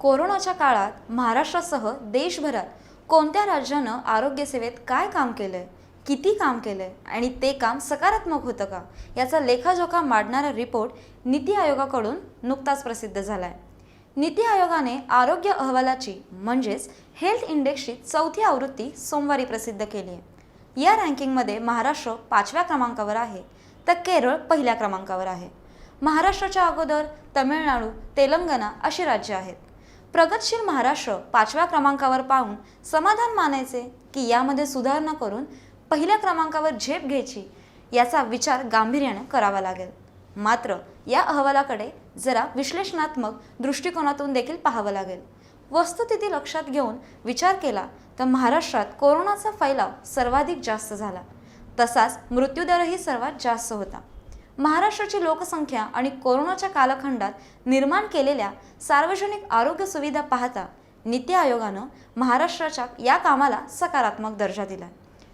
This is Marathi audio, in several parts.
कोरोनाच्या काळात महाराष्ट्रासह देशभरात कोणत्या राज्यानं आरोग्यसेवेत काय काम केलंय किती काम केलंय आणि ते काम सकारात्मक होतं का याचा लेखाजोखा मांडणारा रिपोर्ट नीती आयोगाकडून नुकताच प्रसिद्ध झालाय. नीती आयोगाने आरोग्य अहवालाची म्हणजेच हेल्थ इंडेक्सची चौथी आवृत्ती सोमवारी प्रसिद्ध केली आहे. या रँकिंगमध्ये महाराष्ट्र पाचव्या क्रमांकावर आहे तर केरळ पहिल्या क्रमांकावर आहे. महाराष्ट्राच्या अगोदर तमिळनाडू तेलंगणा अशी राज्य आहेत. प्रगतशील महाराष्ट्र पाचव्या क्रमांकावर पाहून समाधान मानायचे की यामध्ये सुधारणा करून पहिल्या क्रमांकावर झेप घ्यायची याचा विचार गांभीर्याने करावा लागेल. मात्र या अहवालाकडे जरा विश्लेषणात्मक दृष्टिकोनातून देखील पाहावं लागेल. वस्तुस्थिती लक्षात घेऊन विचार केला तर महाराष्ट्रात कोरोनाचा फैलाव सर्वाधिक जास्त झाला. तसाच मृत्यूदरही सर्वात जास्त होता. महाराष्ट्राची लोकसंख्या आणि कोरोनाच्या कालखंडात निर्माण केलेल्या सार्वजनिक आरोग्य सुविधा पाहता नीती आयोगानं महाराष्ट्राच्या या कामाला सकारात्मक दर्जा दिला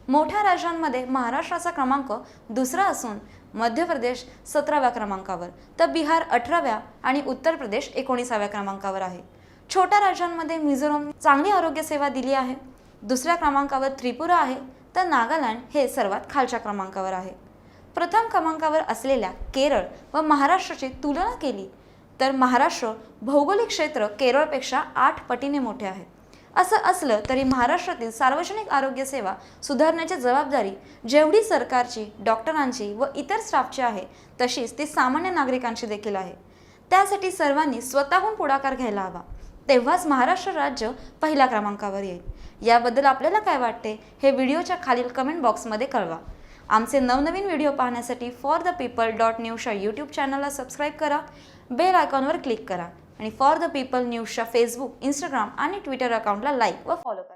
मोठ्या राज्यांमध्ये महाराष्ट्राचा क्रमांक दुसरा असून मध्य प्रदेश सतराव्या क्रमांकावर तर बिहार अठराव्या आणि उत्तर प्रदेश एकोणीसाव्या क्रमांकावर आहे. छोट्या राज्यांमध्ये मिझोरम चांगली आरोग्यसेवा दिली आहे. दुसऱ्या क्रमांकावर त्रिपुरा आहे तर नागालँड हे सर्वात खालच्या क्रमांकावर आहे. प्रथम क्रमांकावर असलेल्या केरळ व महाराष्ट्राची तुलना केली तर महाराष्ट्र भौगोलिक क्षेत्र केरळपेक्षा आठ पटीने मोठे आहे. असं असलं तरी महाराष्ट्रातील सार्वजनिक आरोग्य सेवा सुधारण्याची जबाबदारी जेवढी सरकारची डॉक्टरांची व इतर स्टाफची आहे तशीच ती सामान्य नागरिकांची देखील आहे. त्यासाठी सर्वांनी स्वतःहून पुढाकार घ्यायला हवा. तेव्हाच महाराष्ट्र राज्य पहिल्या क्रमांकावर येईल. याबद्दल आपल्याला काय वाटते हे व्हिडिओच्या खालील कमेंट बॉक्समध्ये कळवा. आमचे नवनवीन व्हिडिओ पाहण्यासाठी फॉर द पीपल डॉट न्यूजच्या यूट्यूब चॅनलला सबस्क्राईब करा. बेल आयकॉनवर क्लिक करा. आणि फॉर द पीपल न्यूजच्या फेसबुक इंस्टाग्राम आणि ट्विटर अकाउंटला लाईक व फॉलो करा.